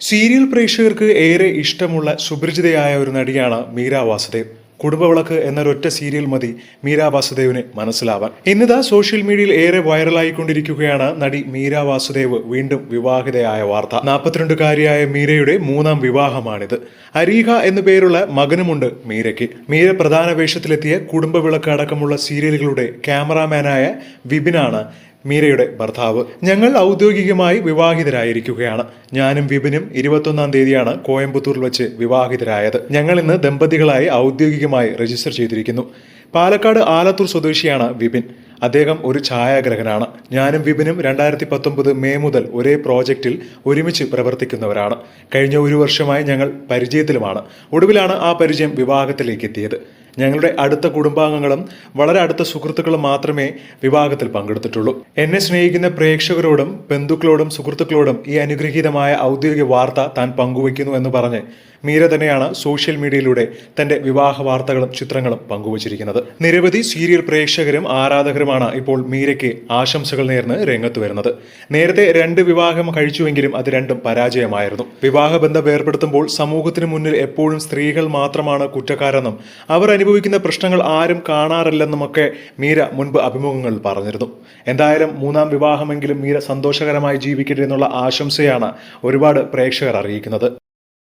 Serial പ്രേക്ഷകർക്ക് ഏറെ ഇഷ്ടമുള്ള സുപരിചിതയായ ഒരു നടിയാണ് മീര വാസുദേവ്. കുടുംബവിളക്ക് എന്നൊരൊറ്റ സീരിയൽ മതി മീര വാസുദേവിന് മനസ്സിലാവാൻ. ഇന്നിതാ സോഷ്യൽ മീഡിയയിൽ ഏറെ വൈറലായിക്കൊണ്ടിരിക്കുകയാണ് നടി മീര വാസുദേവ് വീണ്ടും വിവാഹിതയായ വാർത്ത. നാൽപ്പത്തിരണ്ടുകാരിയായ മീരയുടെ മൂന്നാം വിവാഹമാണിത്. അരീഹ എന്നു പേരുള്ള മകനുമുണ്ട് മീരയ്ക്ക്. മീര പ്രധാന വേഷത്തിലെത്തിയ കുടുംബവിളക്ക് അടക്കമുള്ള സീരിയലുകളുടെ ക്യാമറാമാനായ വിപിനാണ് മീരയുടെ ഭർത്താവ്. ഞങ്ങൾ ഔദ്യോഗികമായി വിവാഹിതരായിരിക്കുകയാണ്. ഞാനും വിപിനും ഇരുപത്തൊന്നാം തീയതിയാണ് കോയമ്പത്തൂരിൽ വെച്ച് വിവാഹിതരായത്. ഞങ്ങൾ ഇന്ന് ദമ്പതികളായി ഔദ്യോഗികമായി രജിസ്റ്റർ ചെയ്തിരിക്കുന്നു. പാലക്കാട് ആലത്തൂർ സ്വദേശിയാണ് വിപിൻ. അദ്ദേഹം ഒരു ഛായാഗ്രഹനാണ്. ഞാനും വിപിനും രണ്ടായിരത്തി പത്തൊമ്പത് മെയ് മുതൽ ഒരേ പ്രോജക്റ്റിൽ ഒരുമിച്ച് പ്രവർത്തിക്കുന്നവരാണ്. കഴിഞ്ഞ ഒരു വർഷമായി ഞങ്ങൾ പരിചയത്തിലുമാണ്. ഒടുവിലാണ് ആ പരിചയം വിവാഹത്തിലേക്ക് എത്തിയത്. ഞങ്ങളുടെ അടുത്ത കുടുംബാംഗങ്ങളും വളരെ അടുത്ത സുഹൃത്തുക്കളും മാത്രമേ വിവാഹത്തിൽ പങ്കെടുത്തിട്ടുള്ളൂ. എന്നെ സ്നേഹിക്കുന്ന പ്രേക്ഷകരോടും ബന്ധുക്കളോടും സുഹൃത്തുക്കളോടും ഈ അനുഗ്രഹീതമായ ഔദ്യോഗിക വാർത്ത താൻ പങ്കുവയ്ക്കുന്നു എന്ന് പറഞ്ഞ് മീര തന്നെയാണ് സോഷ്യൽ മീഡിയയിലൂടെ തന്റെ വിവാഹ വാർത്തകളും ചിത്രങ്ങളും പങ്കുവച്ചിരിക്കുന്നത്. നിരവധി സീരിയൽ പ്രേക്ഷകരും ആരാധകരുമാണ് ഇപ്പോൾ മീരയ്ക്ക് ആശംസകൾ നേർന്ന് രംഗത്ത് വരുന്നത്. നേരത്തെ രണ്ട് വിവാഹം കഴിച്ചുവെങ്കിലും അത് രണ്ടും പരാജയമായിരുന്നു. വിവാഹബന്ധം ഏർപ്പെടുത്തുമ്പോൾ സമൂഹത്തിന് മുന്നിൽ എപ്പോഴും സ്ത്രീകൾ മാത്രമാണ് കുറ്റക്കാരെന്നും അവർ അനുഭവിക്കുന്ന പ്രശ്നങ്ങൾ ആരും കാണാറില്ലെന്നുമൊക്കെ മീര മുൻപ് അഭിമുഖങ്ങളിൽ പറഞ്ഞിരുന്നു. എന്തായാലും മൂന്നാം വിവാഹമെങ്കിലും മീര സന്തോഷകരമായി ജീവിക്കട്ടെ എന്നുള്ള ആശംസയാണ് ഒരുപാട് പ്രേക്ഷകർ അറിയിക്കുന്നത്.